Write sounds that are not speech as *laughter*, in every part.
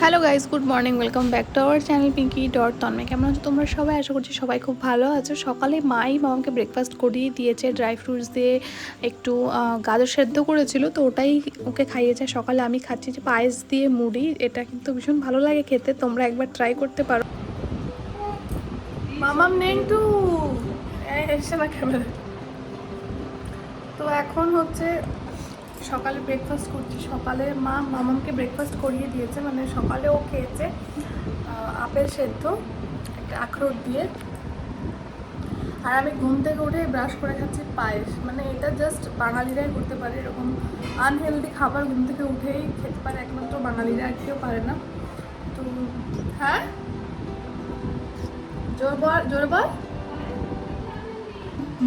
Hello guys good morning welcome back to our channel Pinki dot Tanmoy কেমন আছো তোমরা সবাই? আশা করছি সবাই খুব ভালো আছো। সকালে মাই মামাকে ব্রেকফাস্ট করিয়ে দিয়েছে ড্রাই ফ্রুটস দিয়ে একটু গাজর সেদ্ধ করেছিল, তো ওটাই ওকে খাইয়েছে। সকালে আমি খাচ্ছি যে পায়েস দিয়ে মুড়ি, এটা কিন্তু ভীষণ ভালো লাগে খেতে, তোমরা একবার ট্রাই করতে পারো। মামাম নেন্টু এসে না তো এখন হচ্ছে সকালে ব্রেকফাস্ট করছি। সকালে মা মামামকে ব্রেকফাস্ট করিয়ে দিয়েছে মানে সকালে ও খেয়েছে আপেল সেদ্ধ, একটা আখরোট দিয়ে। আর আমি ঘুম থেকে উঠে ব্রাশ করে খাচ্ছি পায়েস। মানে এটা জাস্ট বাঙালিরাই করতে পারে, এরকম আনহেলদি খাবার ঘুম থেকে উঠেই খেতে পারে, একমাত্র বাঙালিরা কেউ পারে না। তো হ্যাঁ? জোর বল জোর বল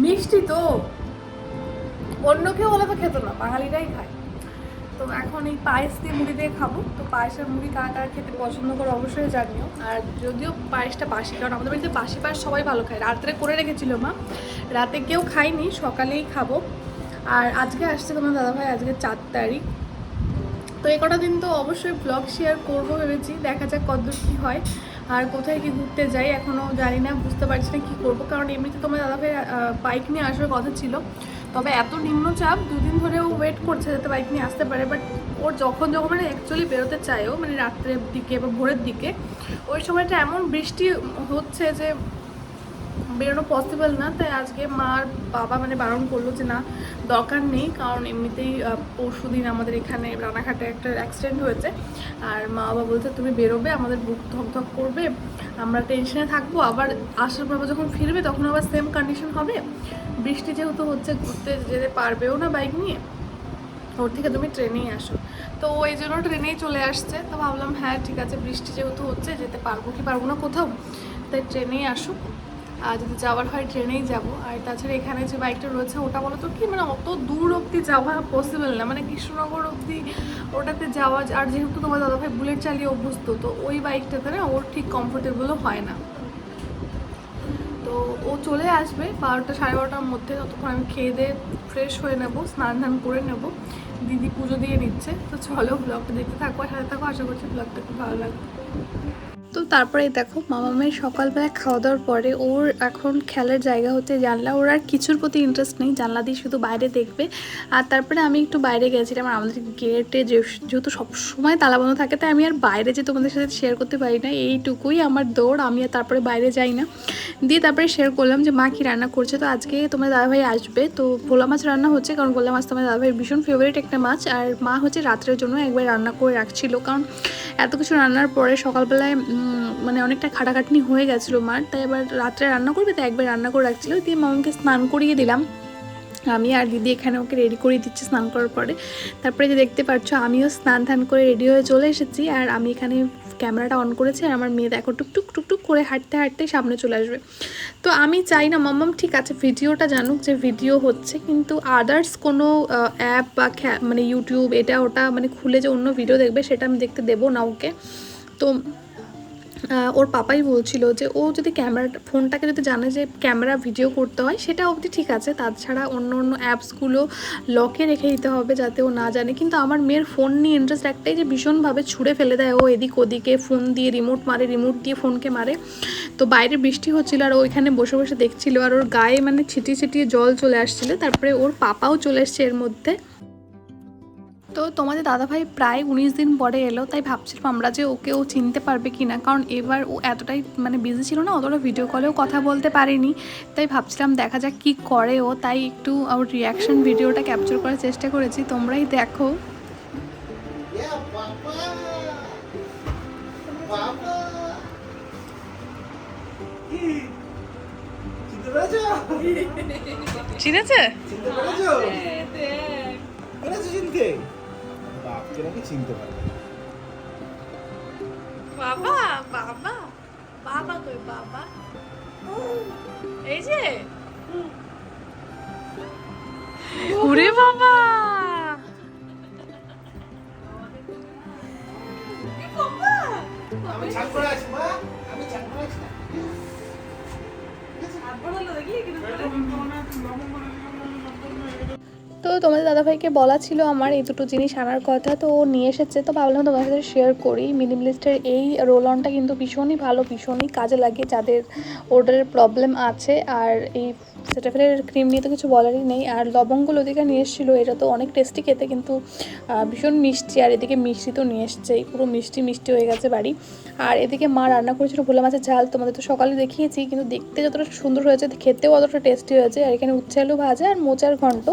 মিষ্টি তো। অন্য কেউ হলে তো খেত না, বাঙালিরাই খায়। তো এখন এই পায়েস দিয়ে মুড়ি দিয়ে খাব। তো পায়েসের মুড়ি কারা কারা খেতে পছন্দ করে অবশ্যই জানিও। আর যদিও পায়েসটা বাসি, কারণ আমাদের বাড়িতে বাসি পায়েস সবাই ভালো খায়। রাত্রে করে রেখেছিল মা, রাতে কেউ খায়নি, সকালেই খাব। আর আজকে আসছে তোমার দাদাভাই, আজকে চার তারিখ। তো এই কটা দিন তো অবশ্যই ব্লগ শেয়ার করব ভেবেছি, দেখা যাক কতদূর কী হয়। আর কোথায় কি ঘুরতে যাই এখনও জানি না, বুঝতে পারছি না কী করব। কারণ এমনিতে তোমার দাদাভাই বাইক নিয়ে আসার কথা ছিল। তবে এত নিম্নচাপ, দুদিন ধরেও ওয়েট করছে যাতে বাইক নিয়ে আসতে পারে বাট ওর যখন যখন মানে অ্যাকচুয়ালি বেরোতে চায়ও মানে রাত্রের দিকে বা ভোরের দিকে, ওই সময়টা এমন বৃষ্টি হচ্ছে যে বেরোনো পসিবল না, তাই আজকে মার বাবা মানে বারণ করল যে না, দরকার নেই, কারণ এমনিতেই পরশু দিন আমাদের এখানে রানাঘাটে একটা অ্যাক্সিডেন্ট হয়েছে। আর মা বাবা বলছে, তুমি বেরোবে, আমাদের বুক ধকধক করবে, আমরা টেনশনে থাকব। আবার আসার পর যখন ফিরবে, তখন আবার সেম কন্ডিশন হবে। বৃষ্টি যেহেতু হচ্ছে, ঘুরতে যেতে পারবেও না বাইক নিয়ে। ওর থেকে তুমি ট্রেনেই আসো। তো ওই জন্য ট্রেনেই চলে আসছে। তো ভাবলাম হ্যাঁ ঠিক আছে, বৃষ্টি যেহেতু হচ্ছে, যেতে পারব কি পারব না কোথাও, তাই ট্রেনেই আসুক। যদি যাওয়ার হয় ট্রেনেই যাব। আর তাছাড়া এখানে যে বাইকটা রয়েছে, ওটা বলো তো কি? মানে অত দূর অবধি যাওয়া পসিবল না। মানে কৃষ্ণনগর অবধি ওটাতে যাওয়া আর যেহেতু তোমার দাদাভাই বুলেট চালিয়ে অভ্যস্ত, তো ওই বাইকটাতে না ওর ঠিক কমফোর্টেবলও হয় না। তো ও চলে আসবে বারোটা সাড়ে বারোটার মধ্যে। ততক্ষণ আমি খেয়ে দিয়ে ফ্রেশ হয়ে নেব, স্নান ধান করে নেব। দিদি পুজো দিয়ে নিচ্ছে তো চলো ব্লগটা দেখতে থাকো, আর সাথে থাকো। আশা করছি ব্লগটা খুব ভালো লাগবে। তারপরে দেখো, মামা মামামের সকালবেলা খাওয়া দাওয়ার পরে ওর এখন খেলার জায়গা হতে জানলা। ওর আর কিছুর প্রতি ইন্টারেস্ট নেই, জানলা দিয়ে শুধু বাইরে দেখবে। আর তারপরে আমি একটু বাইরে গেছিলাম আমাদের গেটে যেহেতু সবসময় তালাবন্ধ থাকে, তাই আমি আর বাইরে যে তোমাদের সাথে শেয়ার করতে পারি না, এইটুকুই আমার দৌড়। আমি আর তারপরে বাইরে যাই না। দিয়ে তারপরে শেয়ার করলাম যে, মা কি রান্না করছে? তো আজকে তোমার দাদাভাই আসবে। তো ভোলা মাছ রান্না হচ্ছে, কারণ ভোলা মাছ তোমার দাদাভাইয়ের ভীষণ ফেভারিট একটা মাছ। আর মা হচ্ছে রাত্রের জন্য একবার রান্না করে রাখছিল। কারণ এত কিছু রান্নার পরে সকালবেলায় মানে অনেকটা খাটাখাটনি হয়ে গেছিল মার, তাই এবার রাত্রে রান্না করবে, তাই একবার রান্না করে রাখছিল। দিয়ে মামাকে স্নান করিয়ে দিলাম। আমি আর দিদি এখানে ওকে রেডি করিয়ে দিচ্ছি স্নান করার পরে। তারপরে যে দেখতে পাচ্ছ, আমিও স্নান ধান করে রেডি হয়ে চলে এসেছি। আর আমি এখানে ক্যামেরাটা অন করেছি আর আমার মেয়ে দেখো, টুকটুক টুকটুক করে হাঁটতে হাঁটতে সামনে চলে আসবে। তো আমি চাই না, মাম্মাম ঠিক আছে, ভিডিওটা জানুক যে ভিডিও হচ্ছে, কিন্তু আদার্স কোনো অ্যাপ বা মানে ইউটিউব এটা ওটা মানে খুলে যে অন্য ভিডিও দেখবে, সেটা আমি দেখতে দেবো না ওকে। তো ওর পাপাই বলছিল যে ও যদি ক্যামেরা, ফোনটাকে যদি জানে যে ক্যামেরা ভিডিও করতে হয়, সেটা অবধি ঠিক আছে। তাছাড়া অন্য অন্য অ্যাপসগুলো লকে রেখে দিতে হবে যাতে ও না জানে। কিন্তু আমার মেয়ের ফোন নিয়ে ইন্টারেস্ট একটাই যে ভীষণভাবে ছুঁড়ে ফেলে দেয়। ও এদিক ওদিকে ফোন দিয়ে রিমোট মারে রিমোট দিয়ে ফোনকে মারে। তো বাইরে বৃষ্টি হচ্ছিল আর ওইখানে বসে বসে দেখছিল। আর ওর গায়ে মানে ছিটিয়ে ছিটিয়ে জল চলে আসছিল। তারপরে ওর পাপাও চলে এসছে এর মধ্যে। তো তোমাদের দাদাভাই প্রায় উনিশ দিন পরে এলো তাই ভাবছিলাম আমরা যে ওকে ও চিনতে পারবে কি না কারণ এবার ও এতটাই মানে বিজি ছিল না অতটা ভিডিও কলেও কথা বলতে পারেনি। তাই ভাবছিলাম দেখা যাক কি করে ও। তাই একটু ওর রিয়াকশন ভিডিওটা ক্যাপচার করার চেষ্টা করেছি। তোমরাই দেখো. কি? চিনতে পেরেছ? চিনেছে চিনতে? পেরেছ চিনতে? পারবে। বাবা বাবা বাবা কই বাবা? এই যে। ওরে বাবা! আমি ছান করে আছি মা। আমি ছান করে আছি। তো তো তোমাদের দাদাভাইকে বলা ছিল আমার এই দুটো জিনিস আনার কথা, তো নিয়ে এসেছে। তো ভাবলাম তোমার সাথে শেয়ার করি। মিনিমালিস্টের এই রোল অনটা কিন্তু ভীষণই ভালো, ভীষণই কাজে লাগে যাদের ওডারের প্রবলেম আছে। আর এই সেটাফেলের ক্রিম নিয়ে তো কিছু বলারই নেই। আর লবঙ্গ লতিকা নিয়ে এসেছিল, এটা তো অনেক টেস্টি খেতে কিন্তু ভীষণ মিষ্টি। আর এদিকে মিষ্টি তো নিয়ে এসছে পুরো মিষ্টি মিষ্টি হয়ে গেছে বাড়ি। আর এদিকে মা রান্না করেছিল ভোলা মাছের ঝাল, তোমাদের তো সকালে দেখিয়েছি, কিন্তু দেখতে যতটা সুন্দর হয়েছে, খেতেও অতটা টেস্টি হয়েছে। আর এখানে উচ্ছে আলু ভাজা আর মোচার ঘন্ট।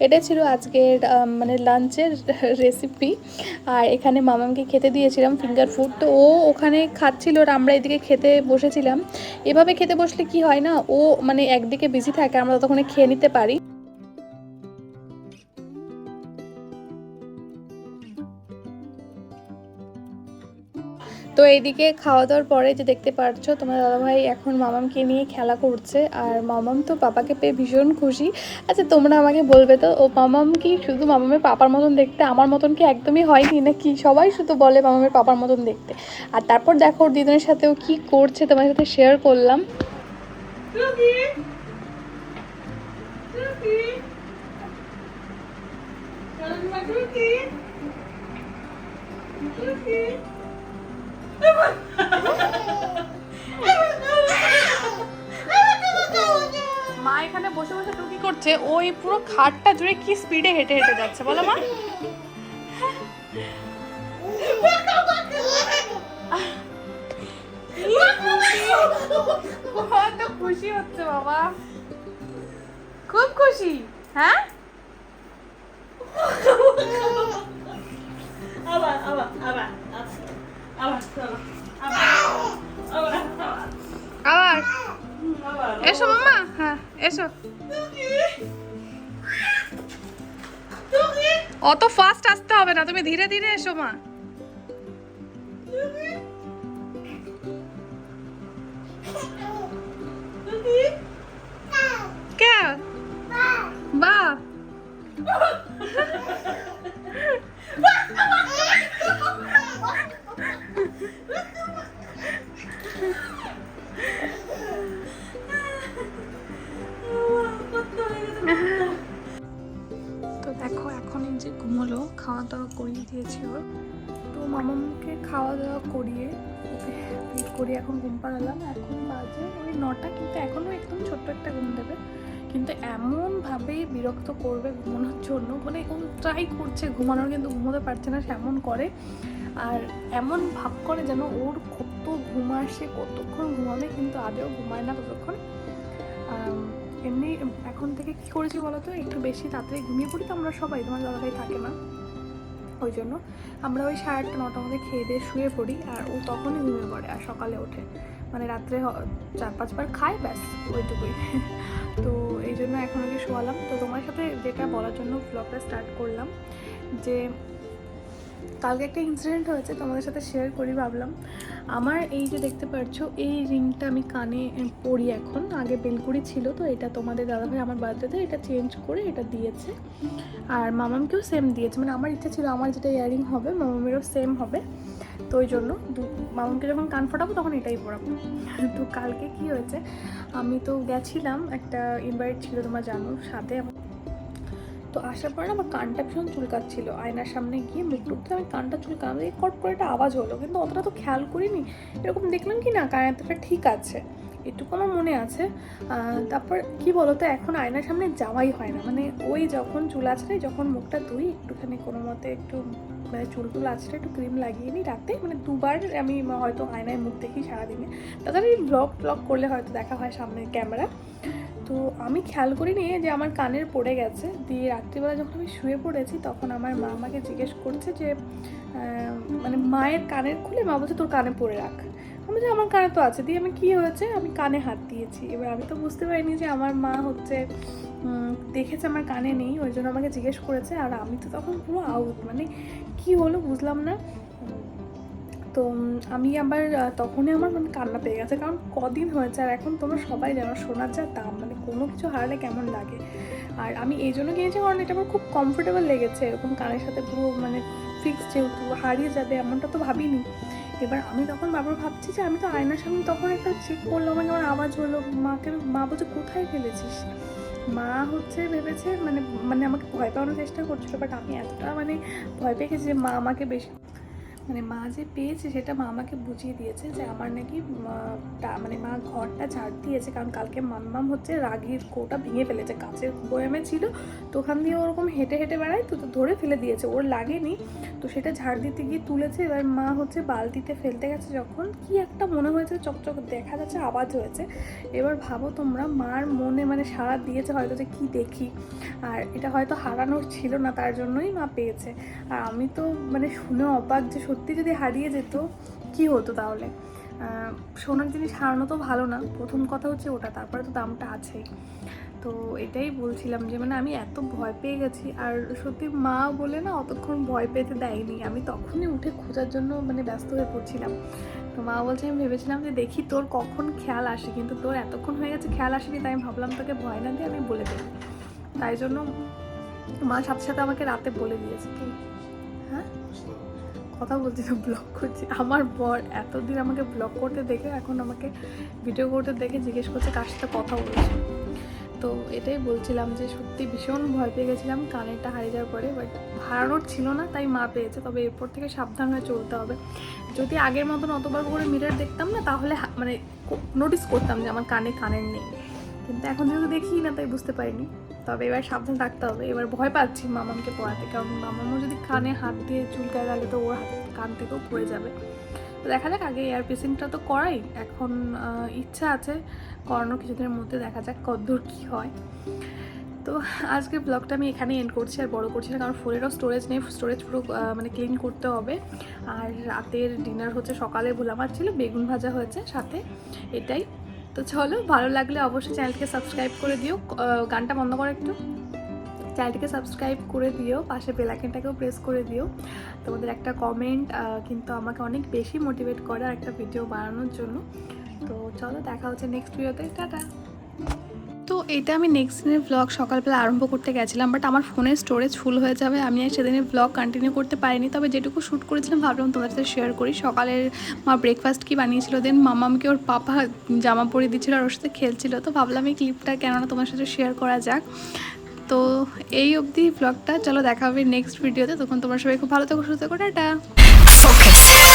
এটাই ছিল আজকের মানে লাঞ্চের *laughs* রেসিপি আর এখানে মামামকে খেতে দিয়েছিলাম ফিঙ্গার ফুড তো ও ওখানে খাচ্ছিল আর আমরা এদিকে খেতে বসেছিলাম। এভাবে খেতে বসলে কি হয় না? ও মানে একদিকে বিজি থাকে, আমরা ততক্ষণে খেয়ে নিতে পারি। তো এইদিকে খাওয়া দাওয়ার পরে যে দেখতে পাচ্ছ তোমার দাদাভাই এখন মামামকে নিয়ে খেলা করছে। আর মামাম তো পাপাকে পেয়ে ভীষণ খুশি। আচ্ছা তোমরা আমাকে বলবে তো, ও মামাম কি শুধু মামামের পাপার মতন দেখতে? আমার মতন কি একদমই হয়নি? না কি সবাই শুধু বলে মামামের পাপার মতন দেখতে? আর তারপর দেখো, ওর দিদনের সাথেও কি করছে তোমার সাথে শেয়ার করলাম। মা এখানে বসে বসে টুকি করছে। ওই পুরো খাটটা জুড়ে কি স্পিডে হেঁটে হেঁটে যাচ্ছে বলো মা। কত খুশি হচ্ছে বাবা। খুব খুশি হ্যাঁ? এসো মামা হ্যাঁ এসো অত ফাস্ট আসতে হবে না। তুমি ধীরে ধীরে এসো মা। মামাকে খাওয়া দাওয়া করিয়ে ওকে পেট করিয়ে এখন ঘুম পাড়ালাম। এখন বাজে ওই নটা, কিন্তু এখনও একদম ছোট্ট একটা ঘুম দেবে। কিন্তু এমনভাবেই বিরক্ত করবে ঘুমানোর জন্য। মানে ও ট্রাই করছে, ঘুমানোর কিন্তু ঘুমোতে পারছে না সেমন করে। আর এমন ভাব করে যেন ওর কত ঘুম আসে, কতক্ষণ ঘুমাবে, কিন্তু আদেও ঘুমায় না ততক্ষণ। এমনি এখন থেকে কী করেছি বলো তো একটু বেশি তাড়াতাড়ি ঘুমিয়ে পড়ি তো আমরা সবাই, তোমার দাদাভাই থাকে না। ওই জন্য আমরা ওই সাড়ে আটটা, নটার মধ্যে খেয়ে দিয়ে শুয়ে পড়ি আর ও তখনই ঘুমিয়ে পড়ে আর সকালে ওঠে। মানে রাত্রে চার, পাঁচবার খায়, ব্যাস, ওইটুকুই। *laughs* তো এই জন্য এখন আগে শোয়ালাম। তো তোমার সাথে যেটা বলার জন্য ফ্লপটা স্টার্ট করলাম যে কালকে একটা ইনসিডেন্ট হয়েছে, তোমাদের সাথে শেয়ার করি ভাবলাম। আমার এই যে দেখতে পাচ্ছ এই রিংটা আমি কানে পরি এখন। আগে বেলকুড়ি ছিল, তো এটা তোমাদের দাদাভাই আমার বার্থডেতে এটা চেঞ্জ করে এটা দিয়েছে। আর মামামকেও সেম দিয়েছে। মানে আমার ইচ্ছা ছিল, আমার যেটা ইয়ারিং হবে, মামামেরও সেম হবে। তো ওই জন্য মামামকে যখন কান ফোটাবো, তখন এটাই পরাবো। তো কালকে কি হয়েছে, আমি তো গেছিলাম, একটা ইনভাইট ছিল, তোমার জানো, সাথে তো আসার পরে আমার কানটা ভীষণ চুলকাচ্ছিল। আয়নার সামনে গিয়ে মুখ টুকতে আমি কানটা চুলকানো দিয়ে কট করে একটা আওয়াজ হলো, কিন্তু অতটা তো খেয়াল করিনি। এরকম দেখলাম কি না কানেরটা ঠিক আছে। এটুকু আমার মনে আছে। তারপর কি বলতো, এখন আয়নার সামনে যাওয়াই হয় না। মানে ওই যখন চুল আছড়ে, যখন মুখটা ধুই, একটুখানি কোনো মতে একটু মানে চুল টুল আছড়ে একটু ক্রিম লাগিয়ে নিই রাতে। মানে দুবার আমি হয়তো আয়নায় মুখ দেখি সারাদিনে। তাছাড়া এই ব্লগ ট্লগ করলে হয়তো দেখা হয় সামনে ক্যামেরা তো আমি খেয়াল করিনি যে আমার কানের পড়ে গেছে। দিয়ে রাত্রিবেলা যখন আমি শুয়ে পড়েছি, তখন আমার মা আমাকে জিজ্ঞেস করছে যে মানে মায়ের কানের খুলে মা বলছে, তোর কানে পড়ে রাখ। আমি যে আমার কানে তো আছে। দিয়ে আমি, কি হয়েছে? আমি কানে হাত দিয়েছি। এবার আমি তো বুঝতে পারিনি যে আমার মা হচ্ছে দেখেছে আমার কানে নেই, ওই জন্য আমাকে জিজ্ঞেস করেছে। আর আমি তো তখন পুরো আউট মানে কি হলো বুঝলাম না। তো আমি আবার তখনই আমার মানে কান্না পেয়ে গেছে। কারণ কদিন হয়েছে, আর এখন তোমরা সবাই জানো, সোনার যা দাম মানে কোনো কিছু হারালে কেমন লাগে? আর আমি এই জন্য কিনেছি কারণ এটা আমার খুব কমফোর্টেবল লেগেছে। এরকম কানের সাথে পুরো মানে ফিক্স যেহেতু হারিয়ে যাবে এমনটা তো ভাবিনি। এবার আমি তখন বাবার ভাবছি যে আমি তো আয়নার সামনে তখন একটা চেক করলাম মানে আমার আওয়াজ হলো, মাকে, মা বলছে কোথায় ফেলেছিস? মা হচ্ছে ভেবেছে মানে মানে আমাকে ভয় পাওয়ানোর চেষ্টা করছিল বাট আমি এতটা মানে ভয় পেয়ে গেছি যে মা আমাকে বেশি মানে মা যে পেয়েছে সেটা মা আমাকে বুঝিয়ে দিয়েছে যে আমার নাকি মানে মা ঘরটা ঝাড় দিয়েছে। কারণ কালকে মাম্মাম হচ্ছে রাগির কোটা ভেঙে ফেলেছে, কাঁচের বয়ামে ছিল। তো ওখান দিয়ে ওরকম হেঁটে হেঁটে বেড়ায়, তো ধরে ফেলে দিয়েছে, ওর লাগেনি। তো সেটা ঝাড় দিতে গিয়ে তুলেছে। এবার মা হচ্ছে বালতিতে ফেলতে গেছে যখন। কি একটা মনে হয়েছে, চকচক দেখা যাচ্ছে, আওয়াজ হয়েছে। এবার ভাবো তোমরা, মার মনে মানে সারা দিয়েছে হয়তো যে কি দেখি। আর এটা হয়তো হারানোর ছিল না, তার জন্যই মা পেয়েছে। আর আমি তো মানে শুনে অবাক যে সত্যি যদি হারিয়ে যেত, কি হতো তাহলে? সোনার জিনিস হারানো তো ভালো না। প্রথম কথা হচ্ছে ওটা, তারপরে তো দামটা আছেই তো এটাই বলছিলাম যে মানে আমি এত ভয় পেয়ে গেছি। আর সত্যি মা বলে না, অতক্ষণ ভয় পেতে দেয়নি। আমি তখনই উঠে খোঁজার জন্য মানে ব্যস্ত হয়ে পড়ছিলাম। তো মা বলছে, আমি ভেবেছিলাম যে, দেখি তোর কখন খেয়াল আসে। কিন্তু তোর এতক্ষণ হয়ে গেছে, খেয়াল আসেনি, তাই আমি ভাবলাম তোকে ভয় না দিয়ে আমি বলে দিই। তাই জন্য মা সাথে সাথে আমাকে রাতে বলে দিয়েছে। কি? হ্যাঁ? কথা বলছি না ব্লগ করছি। আমার বর এতদিন আমাকে ব্লগ করতে দেখে এখন আমাকে ভিডিও করতে দেখে জিজ্ঞেস করছে কার সাথে কথা বলছে। তো এটাই বলছিলাম যে সত্যি ভীষণ ভয় পেয়ে গেছিলাম কানেরটা হারিয়ে যাওয়ার পরে বাট হারানোর ছিল না, তাই মা পেয়েছে। তবে এরপর থেকে সাবধান হয়ে চলতে হবে। যদি আগের মতন অতবার করে মিরর দেখতাম না, তাহলে মানে নোটিস করতাম যে আমার কানে কানের নেই। কিন্তু এখন যেহেতু দেখি না, তাই বুঝতে পারিনি। তবে এবার সাবধান রাখতে হবে। এবার ভয় পাচ্ছি মামামকে পড়াতে, কারণ মামামও যদি কানে হাত দিয়ে চুলকায় গেলে তো ওর হাত কান থেকেও পড়ে যাবে। তো দেখা যাক, আগে এয়ার পিসিংটা তো করাই, এখন ইচ্ছা আছে করানো কিছুদিনের মধ্যে দেখা যাক কদ্দূর কী হয়। তো আজকের ব্লগটা আমি এখানে এন্ড করছি, আর বড় করছি না, কারণ ফোনেরও স্টোরেজ নেই স্টোরেজ পুরো মানে ক্লিন করতে হবে। আর রাতের ডিনার হচ্ছে সকালে ভোলা মাছ ছিল, বেগুন ভাজা হয়েছে সাথে, এটাই। তো চলো, ভালো লাগলে অবশ্যই চ্যানেলকে সাবস্ক্রাইব করে দিও। গানটা বন্ধ করো একটু। চ্যানেলটিকে সাবস্ক্রাইব করে দিও, পাশে বেলাইকেনটাকেও প্রেস করে দিও। তোমাদের একটা কমেন্ট কিন্তু আমাকে অনেক বেশি মোটিভেট করে আর একটা ভিডিও বানানোর জন্য। তো চলো, দেখা হচ্ছে নেক্সট ভিডিওতে টাটা। তো এটা আমি নেক্সট দিনের ব্লগ সকালবেলা আরম্ভ করতে গেছিলাম বাট আমার ফোনের স্টোরেজ ফুল হয়ে যাবে। আমি আর সেদিনের ব্লগ কন্টিনিউ করতে পারিনি, তবে যেটুকু শ্যুট করেছিলাম ভাবলাম তোমাদের সাথে শেয়ার করি। সকালের মা ব্রেকফাস্ট কি বানিয়েছিল দেন মামামকে ওর পাপা জামা পরিয়ে দিচ্ছিল আর ওর সাথে খেলছিল। তো ভাবলাম এই ক্লিপটা কেননা তোমার সাথে শেয়ার করা যাক। তো এই অবধি ব্লগটা চলো দেখা হবে নেক্সট ভিডিওতে তখন তোমার সবাই খুব ভালো থাকো, সুস্থ Okay.